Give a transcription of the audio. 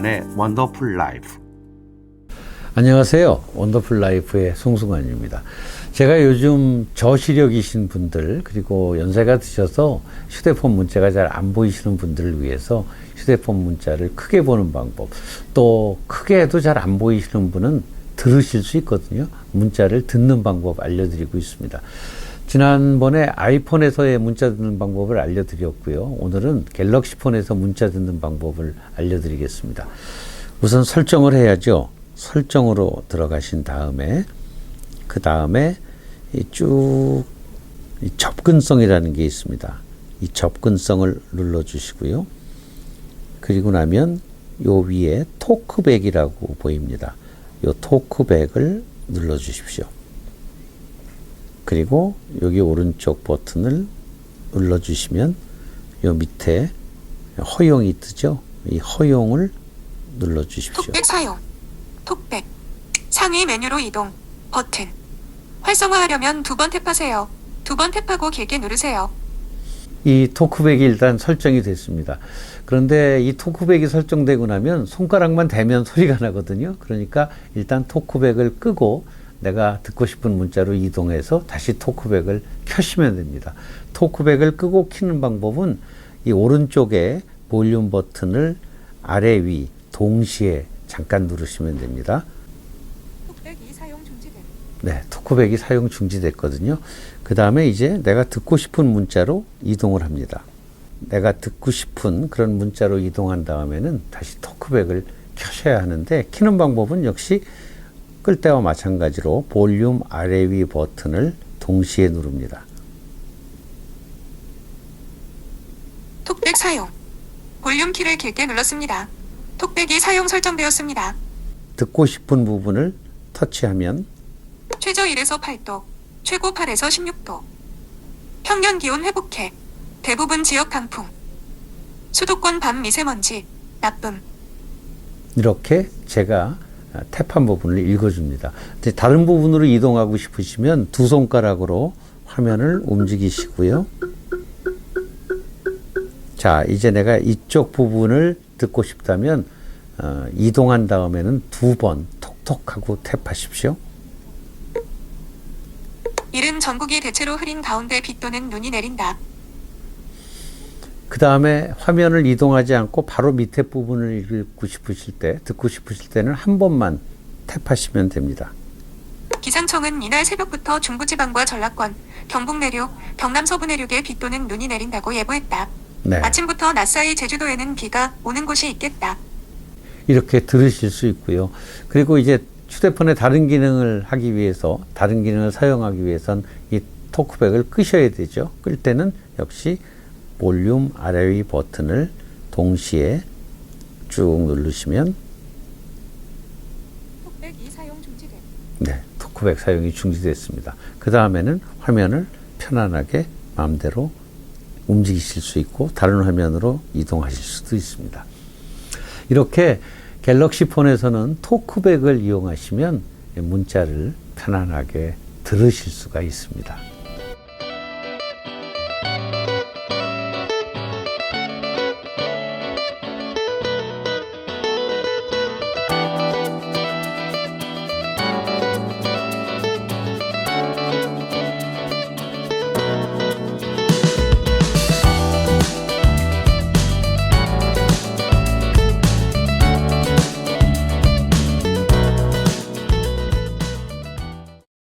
송승환의 원더풀 라이프. 안녕하세요. 원더풀 라이프의 송승환입니다. 제가 요즘 저시력이신 분들 그리고 연세가 드셔서 휴대폰 문자가 잘 안 보이시는 분들을 위해서 휴대폰 문자를 크게 보는 방법 또 크게 해도 잘 안 보이시는 분은 들으실 수 있거든요. 문자를 듣는 방법 알려드리고 있습니다. 지난번에 아이폰에서의 문자 듣는 방법을 알려드렸고요. 오늘은 갤럭시 폰에서 문자 듣는 방법을 알려드리겠습니다. 우선 설정을 해야죠. 설정으로 들어가신 다음에 그 다음에 쭉 접근성이라는 게 있습니다. 이 접근성을 눌러 주시고요. 그리고 나면 요 위에 토크백이라고 보입니다. 요 토크백을 눌러 주십시오. 그리고 여기 오른쪽 버튼을 눌러 주시면 요 밑에 허용이 뜨죠. 이 허용을 눌러 주십시오. 톡백 사용. 톡백. 상위 메뉴로 이동. 버튼. 활성화하려면 두 번 탭하세요. 두 번 탭하고 길게 누르세요. 이 토크백이 일단 설정이 됐습니다. 그런데 이 토크백이 설정되고 나면 손가락만 대면 소리가 나거든요. 그러니까 일단 토크백을 끄고 내가 듣고 싶은 문자로 이동해서 다시 토크백을 켜시면 됩니다. 토크백을 끄고 키는 방법은 이 오른쪽에 볼륨 버튼을 아래 위 동시에 잠깐 누르시면 됩니다. 네, 토크백이 사용 중지됐거든요. 그 다음에 이제 내가 듣고 싶은 문자로 이동을 합니다. 내가 듣고 싶은 그런 문자로 이동한 다음에는 다시 토크백을 켜셔야 하는데 키는 방법은 역시 끌 때와 마찬가지로 볼륨 아래 위 버튼을 동시에 누릅니다. 톡백 사용. 볼륨 키를 길게 눌렀습니다. 톡백이 사용 설정되었습니다. 듣고 싶은 부분을 터치하면 최저 1에서 8도, 최고 8에서 16도. 평년 기온 회복해. 대부분 지역 강풍. 수도권 밤 미세먼지. 나쁨. 이렇게 제가 탭한 부분을 읽어줍니다. 다른 부분으로 이동하고 싶으시면 두 손가락으로 화면을 움직이시고요. 자, 이제 내가 이쪽 부분을 듣고 싶다면 어, 이동한 다음에는 두 번 톡톡하고 탭하십시오. 이른 전국이 대체로 흐린 가운데 비 또는 눈이 내린다. 그 다음에 화면을 이동하지 않고 바로 밑에 부분을 읽고 싶으실 때, 듣고 싶으실 때는 한 번만 탭하시면 됩니다. 기상청은 이날 새벽부터 중부지방과 전라권, 경북 내륙, 경남 서부 내륙에 비 또는 눈이 내린다고 예보했다. 네. 아침부터 낮 사이 제주도에는 비가 오는 곳이 있겠다. 이렇게 들으실 수 있고요. 그리고 이제 휴대폰의 다른 기능을 하기 위해서 다른 기능을 사용하기 위해선 이 토크백을 끄셔야 되죠. 끌 때는 역시 볼륨 아래 위 버튼을 동시에 쭉 누르시면. 네, 토크백 사용이 중지됐습니다. 그 다음에는 화면을 편안하게 마음대로 움직이실 수 있고 다른 화면으로 이동하실 수도 있습니다. 이렇게 갤럭시 폰에서는 토크백을 이용하시면 문자를 편안하게 들으실 수가 있습니다.